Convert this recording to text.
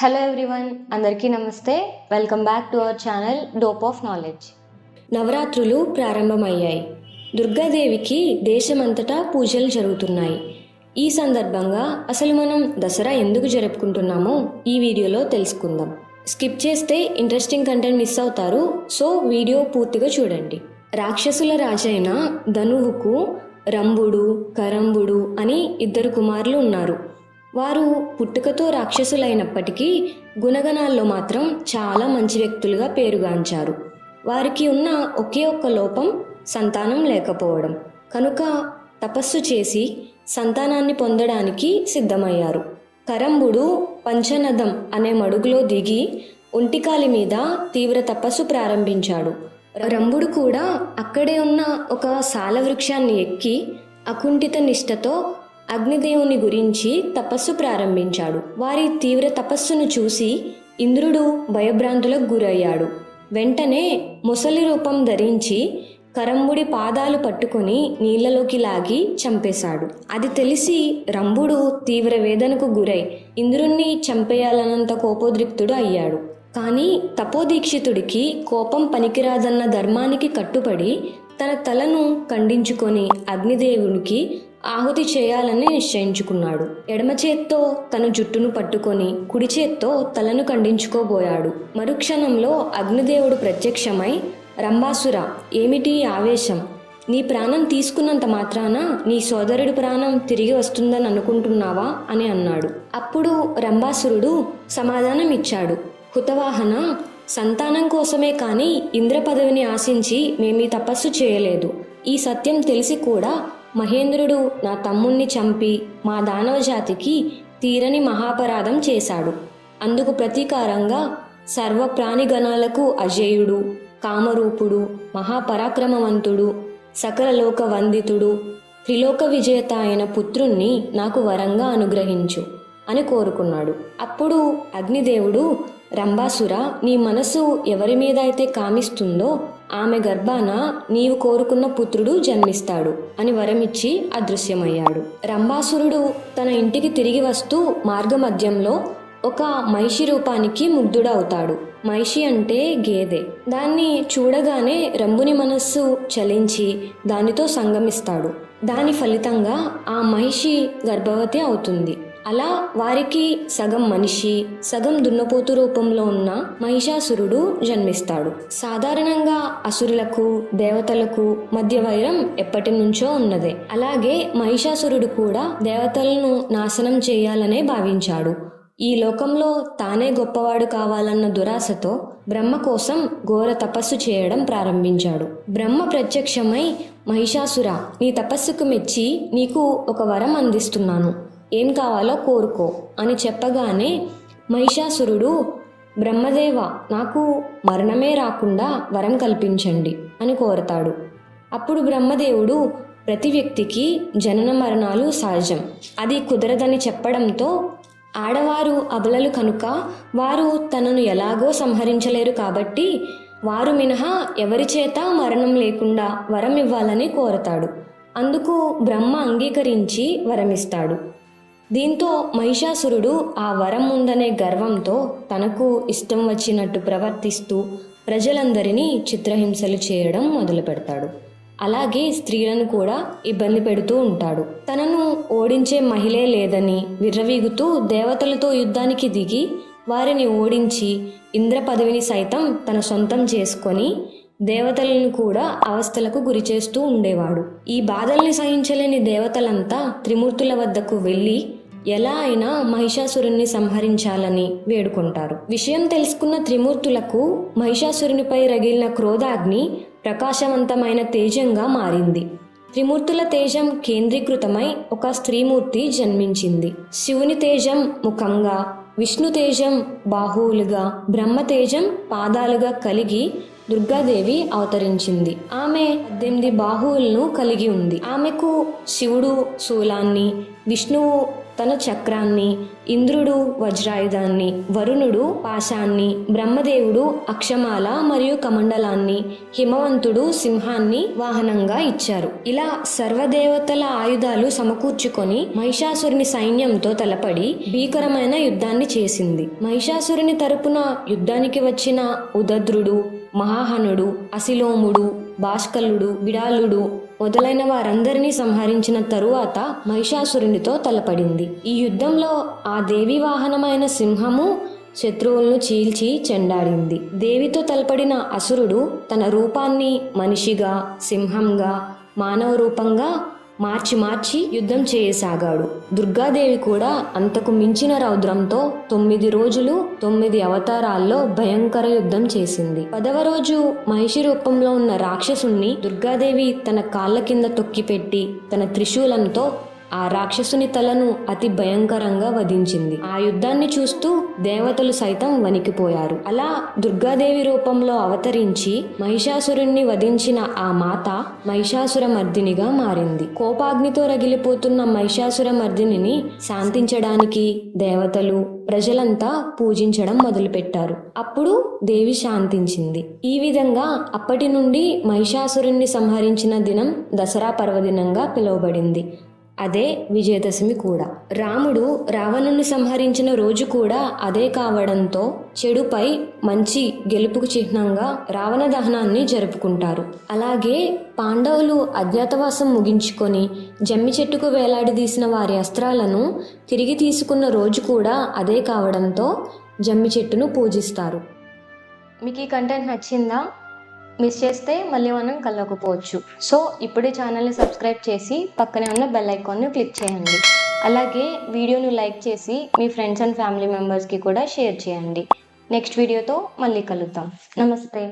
Hello everyone అందరికీ నమస్తే. Welcome back to our channel dope of knowledge నవరాత్రులు ప్రారంభమయ్యాయి. దుర్గాదేవికి దేశమంతటా పూజలు జరుగుతున్నాయి. ఈ సందర్భంగా అసలు మనం దసరా ఎందుకు జరుపుకుంటున్నామో ఈ వీడియోలో తెలుసుకుందాం. స్కిప్ చేస్తే ఇంట్రెస్టింగ్ కంటెంట్ మిస్ అవుతారు సో వీడియో పూర్తిగా చూడండి. రాక్షసుల రాజైన ధనువుకు రంభుడు కరంబుడు అని ఇద్దరు కుమారులు ఉన్నారు. వారు పుట్టుకతో రాక్షసులైనప్పటికీ గుణగణాల్లో మాత్రం చాలా మంచి వ్యక్తులుగా పేరుగాంచారు. వారికి ఉన్న ఒకే ఒక్క లోపం సంతానం లేకపోవడం. కనుక తపస్సు చేసి సంతానాన్ని పొందడానికి సిద్ధమయ్యారు. కరంబుడు పంచనదం అనే మడుగులో దిగి ఒంటికాలి మీద తీవ్ర తపస్సు ప్రారంభించాడు. రంభుడు కూడా అక్కడే ఉన్న ఒక సాలవృక్షాన్ని ఎక్కి అకుంఠిత నిష్టతో అగ్నిదేవుని గురించి తపస్సు ప్రారంభించాడు. వారి తీవ్ర తపస్సును చూసి ఇంద్రుడు భయభ్రాంతులకు గురయ్యాడు. వెంటనే ముసలి రూపం ధరించి కరంబుడి పాదాలు పట్టుకొని నీళ్ళలోకి లాగి చంపేశాడు. అది తెలిసి రంభుడు తీవ్ర వేదనకు గురై ఇంద్రుణ్ణి చంపేయాలన్నంత కోపోద్రిక్తుడు అయ్యాడు. కానీ తపోదీక్షితుడికి కోపం పనికిరాదన్న ధర్మానికి కట్టుబడి తన తలను ఖండించుకొని అగ్నిదేవునికి ఆహుతి చేయాలని నిశ్చయించుకున్నాడు. ఎడమ చేత్తో తన జుట్టును పట్టుకొని కుడి చేత్తో తలను ఖండించుకోబోయాడు. మరుక్షణంలో అగ్నిదేవుడు ప్రత్యక్షమై రంభాసుర ఏమిటి ఆవేశం? నీ ప్రాణం తీసుకున్నంత మాత్రాన నీ సోదరుడి ప్రాణం తిరిగి వస్తుందని అనుకుంటున్నావా? అని అన్నాడు. అప్పుడు రంభాసురుడు సమాధానం ఇచ్చాడు హుతవాహన సంతానం కోసమే కానీ ఇంద్ర పదవిని ఆశించి మేమీ తపస్సు చేయలేదు. ఈ సత్యం తెలిసి కూడా మహేంద్రుడు నా తమ్ముణ్ణి చంపి మా దానవ జాతికి తీరని మహాపరాధం చేశాడు. అందుకు ప్రతీకారంగా సర్వ ప్రాణిగణాలకు అజేయుడు కామరూపుడు మహాపరాక్రమవంతుడు సకల లోక వందితుడు త్రిలోక విజేత అయిన పుత్రుణ్ణి నాకు వరంగా అనుగ్రహించు అని కోరుకున్నాడు. అప్పుడు అగ్నిదేవుడు రంభాసుర నీ మనసు ఎవరి మీద అయితే కామిస్తుందో ఆమె గర్భాన నీవు కోరుకున్న పుత్రుడు జన్మిస్తాడు అని వరమిచ్చి అదృశ్యమయ్యాడు. రంభాసురుడు తన ఇంటికి తిరిగి వస్తూ మార్గమధ్యంలో ఒక మహిషి రూపానికి ముగ్ధుడవుతాడు. మహిషి అంటే గేదె. దాన్ని చూడగానే రంభుని మనస్సు చలించి దానితో సంగమిస్తాడు. దాని ఫలితంగా ఆ మహిషి గర్భవతి అవుతుంది. అలా వారికి సగం మనిషి సగం దున్నపోతు రూపంలో ఉన్న మహిషాసురుడు జన్మిస్తాడు. సాధారణంగా అసురులకు దేవతలకు మధ్య వైరం ఎప్పటి నుంచో ఉన్నదే. అలాగే మహిషాసురుడు కూడా దేవతలను నాశనం చేయాలనే భావించాడు. ఈ లోకంలో తానే గొప్పవాడు కావాలన్న దురాశతో బ్రహ్మ కోసం ఘోర తపస్సు చేయడం ప్రారంభించాడు. బ్రహ్మ ప్రత్యక్షమై మహిషాసుర నీ తపస్సుకు మెచ్చి నీకు ఒక వరం అందిస్తున్నాను. ఏం కావాలో కోరుకో అని చెప్పగానే మహిషాసురుడు బ్రహ్మదేవ నాకు మరణమే రాకుండా వరం కల్పించండి అని కోరతాడు. అప్పుడు బ్రహ్మదేవుడు ప్రతి వ్యక్తికి జనన మరణాలు సహజం అది కుదరదని చెప్పడంతో ఆడవారు అబలలు కనుక వారు తనను ఎలాగో సంహరించలేరు కాబట్టి వారు మినహా ఎవరి చేత మరణం లేకుండా వరం ఇవ్వాలని కోరతాడు. అందుకు బ్రహ్మ అంగీకరించి వరమిస్తాడు. దీంతో మహిషాసురుడు ఆ వరం ఉందనే గర్వంతో తనకు ఇష్టం వచ్చినట్టు ప్రవర్తిస్తూ ప్రజలందరినీ చిత్రహింసలు చేయడం మొదలు పెడతాడు అలాగే స్త్రీలను కూడా ఇబ్బంది పెడుతూ ఉంటాడు. తనను ఓడించే మహిళే లేదని విర్రవీగుతూ దేవతలతో యుద్ధానికి దిగి వారిని ఓడించి ఇంద్ర పదవిని సైతం తన సొంతం చేసుకొని దేవతలను కూడా అవస్థలకు గురి చేస్తూ ఉండేవాడు. ఈ బాధల్ని సహించలేని దేవతలంతా త్రిమూర్తుల వద్దకు వెళ్ళి ఎలా అయినా మహిషాసురుణ్ణి సంహరించాలని వేడుకుంటారు. విషయం తెలుసుకున్న త్రిమూర్తులకు మహిషాసురునిపై రగిలిన క్రోధాగ్ని ప్రకాశవంతమైన తేజంగా మారింది. త్రిమూర్తుల తేజం కేంద్రీకృతమై ఒక స్త్రీమూర్తి జన్మించింది. శివుని తేజం ముఖంగా విష్ణు తేజం బాహువులుగా బ్రహ్మ తేజం పాదాలుగా కలిగి దుర్గాదేవి అవతరించింది. ఆమె పద్దెనిమిది బాహువులను కలిగి ఉంది. ఆమెకు శివుడు శూలాన్ని విష్ణువు తన చక్రాన్ని ఇంద్రుడు వజ్రాయుధాన్ని వరుణుడు పాశాన్ని బ్రహ్మదేవుడు అక్షమాల మరియు కమండలాన్ని హిమవంతుడు సింహాన్ని వాహనంగా ఇచ్చారు. ఇలా సర్వదేవతల ఆయుధాలు సమకూర్చుకొని మహిషాసురుని సైన్యంతో తలపడి భీకరమైన యుద్ధాన్ని చేసింది. మహిషాసురుని తరపున యుద్ధానికి వచ్చిన ఉదద్రుడు మహాహనుడు అసిలోముడు భాస్కలుడు బిడాలుడు మొదలైన వారందరినీ సంహరించిన తరువాత మహిషాసురునితో తలపడింది. ఈ యుద్ధంలో ఆ దేవి వాహనమైన సింహము శత్రువులను చీల్చి చెండాడింది. దేవితో తలపడిన అసురుడు తన రూపాన్ని మనిషిగా సింహంగా మానవ రూపంగా మార్చి మార్చి యుద్ధం చేయసాగాడు. దుర్గాదేవి కూడా అంతకు మించిన రౌద్రంతో తొమ్మిది రోజులు తొమ్మిది అవతారాల్లో భయంకర యుద్ధం చేసింది. పదవ రోజు మహిషి రూపంలో ఉన్న రాక్షసుణ్ణి దుర్గాదేవి తన కాళ్ళ కింద తొక్కిపెట్టి తన త్రిశూలంతో ఆ రాక్షసుని తలను అతి భయంకరంగా వధించింది. ఆ యుద్ధాన్ని చూస్తూ దేవతలు సైతం వణికిపోయారు. అలా దుర్గాదేవి రూపంలో అవతరించి మహిషాసురుణ్ణి వధించిన ఆ మాత మహిషాసుర మర్దినిగా మారింది. కోపాగ్నితో రగిలిపోతున్న మహిషాసుర మర్దినిని శాంతించడానికి దేవతలు ప్రజలంతా పూజించడం మొదలుపెట్టారు. అప్పుడు దేవి శాంతించింది. ఈ విధంగా అప్పటి నుండి మహిషాసురుణ్ణి సంహరించిన దినం దసరా పర్వదినంగా పిలువబడింది. అదే విజయదశమి కూడా. రాముడు రావణుని సంహరించిన రోజు కూడా అదే కావడంతో చెడుపై మంచి గెలుపుకు చిహ్నంగా రావణ దహనాన్ని జరుపుకుంటారు. అలాగే పాండవులు అజ్ఞాతవాసం ముగించుకొని జమ్మి చెట్టుకు వేలాడదీసిన వారి అస్త్రాలను తిరిగి తీసుకున్న రోజు కూడా అదే కావడంతో జమ్మి చెట్టును పూజిస్తారు. మీకు ఈ కంటెంట్ నచ్చిందా? మిస్ చేస్తే మళ్ళీ మనం కలవకపోవచ్చు. సో ఇప్పుడే ఛానల్ని సబ్స్క్రైబ్ చేసి పక్కనే ఉన్న బెల్ ఐకాన్ని క్లిక్ చేయండి. అలాగే వీడియోను లైక్ చేసి మీ ఫ్రెండ్స్ అండ్ ఫ్యామిలీ మెంబర్స్కి కూడా షేర్ చేయండి. నెక్స్ట్ వీడియోతో మళ్ళీ కలుద్దాం. నమస్తే.